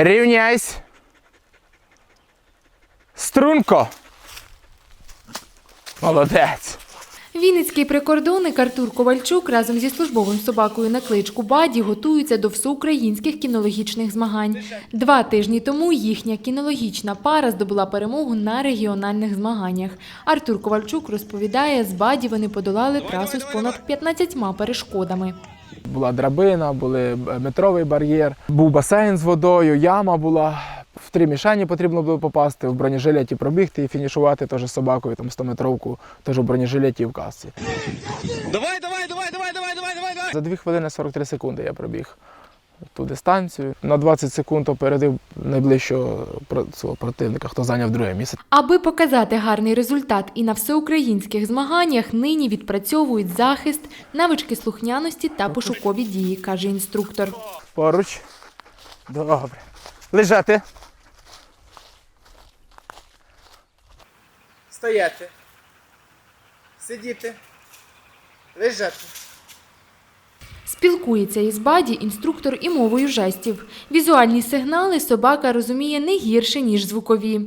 Рівняйсь. Струнко. Молодець. Вінницький прикордонник Артур Ковальчук разом зі службовим собакою на кличку Баді готуються до всеукраїнських кінологічних змагань. Два тижні тому їхня кінологічна пара здобула перемогу на регіональних змаганнях. Артур Ковальчук розповідає, з Баді вони подолали трасу з понад 15 перешкодами. Була драбина, були метровий бар'єр, був басейн з водою, яма була. В три мішені потрібно було попасти, в бронежилеті пробігти і фінішувати теж з собакою, там 100-метровку, теж в бронежилеті і в касці. Давай, давай, давай, давай, давай, давай, давай. За 2 хвилини 43 секунди я пробіг ту дистанцію. На 20 секунд опередив найближчого свого противника, хто зайняв друге місце. Аби показати гарний результат і на всеукраїнських змаганнях, нині відпрацьовують захист, навички слухняності та пошукові дії, каже інструктор. Поруч. Добре. Лежати. Стояти. Сидіти. Лежати. Спілкується із баді інструктор і мовою жестів. Візуальні сигнали собака розуміє не гірше, ніж звукові.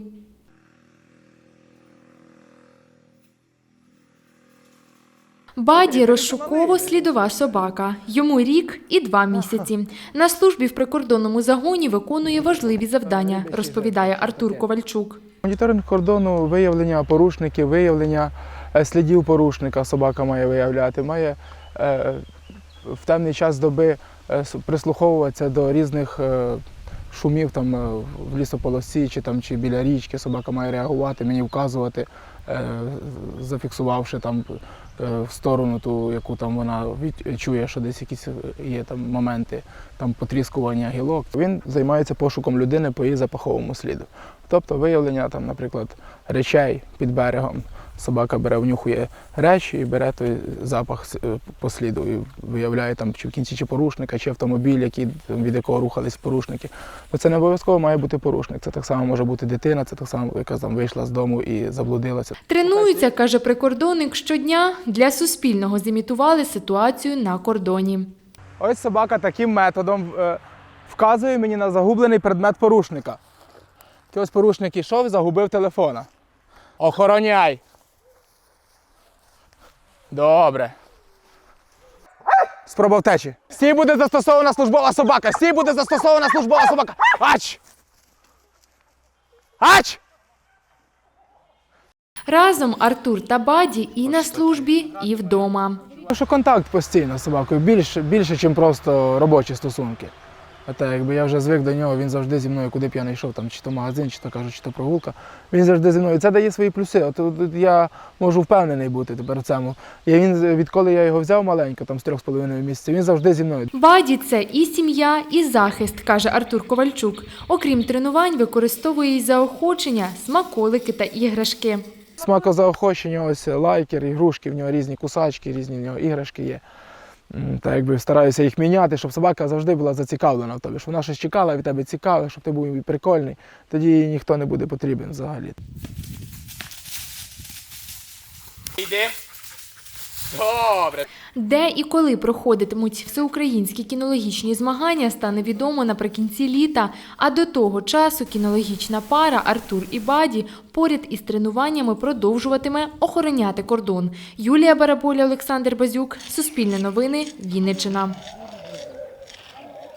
Баді розшуково слідова собака. Йому рік і два місяці. На службі в прикордонному загоні виконує важливі завдання, розповідає Артур Ковальчук. Моніторинг кордону, виявлення порушників, виявлення е, слідів порушника собака має виявляти, має е, в темний час доби е, прислуховуватися до різних е, шумів там, е, в лісополосі чи, там, чи біля річки. Собака має реагувати, мені вказувати, зафіксувавши там в сторону ту, яку там вона чує, що десь якісь є там моменти там, потріскування гілок. Він займається пошуком людини по її запаховому сліду. Тобто виявлення, там, наприклад, речей під берегом. Собака бере, внюхує речі і бере той запах е, по сліду і виявляє там, чи в кінці чи порушника, чи автомобіль, який, від якого рухались порушники. Ну, це не обов'язково має бути порушник. Це так само може бути дитина, це так само, яка там вийшла з дому і заблудилася. Тренуються, каже прикордонник, щодня для суспільного зімітували ситуацію на кордоні. Ось собака таким методом е, вказує мені на загублений предмет порушника. Ти ось порушник ішов і загубив телефона. Охороняй. Добре. Спроба втечі. Стій буде застосована службова собака! Стій буде застосована службова собака! Ач! Ач! Разом Артур та Баді і на службі, і вдома. Тому що контакт постійно з собакою більше, більше, ніж просто робочі стосунки. А так, якби я вже звик до нього, він завжди зі мною, куди б я не йшов, там, чи то магазин, чи то кажу, чи то прогулка. Він завжди зі мною. Це дає свої плюси. От, от я можу впевнений бути тепер в цьому. І він, відколи я його взяв маленько, там з трьох з половиною місяців, він завжди зі мною. Баді це і сім'я, і захист, каже Артур Ковальчук. Окрім тренувань, використовує й заохочення, смаколики та іграшки. Смакозаохочення, ось лайкер, ігрушки, в нього різні кусачки, різні в нього іграшки є. Та якби стараюся їх міняти, щоб собака завжди була зацікавлена в тобі, щоб вона щось чекала від тебе цікаве, щоб ти був прикольний, тоді їй ніхто не буде потрібен взагалі. Йди. Добре. Де і коли проходитимуть всеукраїнські кінологічні змагання, стане відомо наприкінці літа. А до того часу кінологічна пара Артур і Баді поряд із тренуваннями продовжуватиме охороняти кордон. Юлія Бараболя, Олександр Базюк, Суспільне новини, Вінниччина.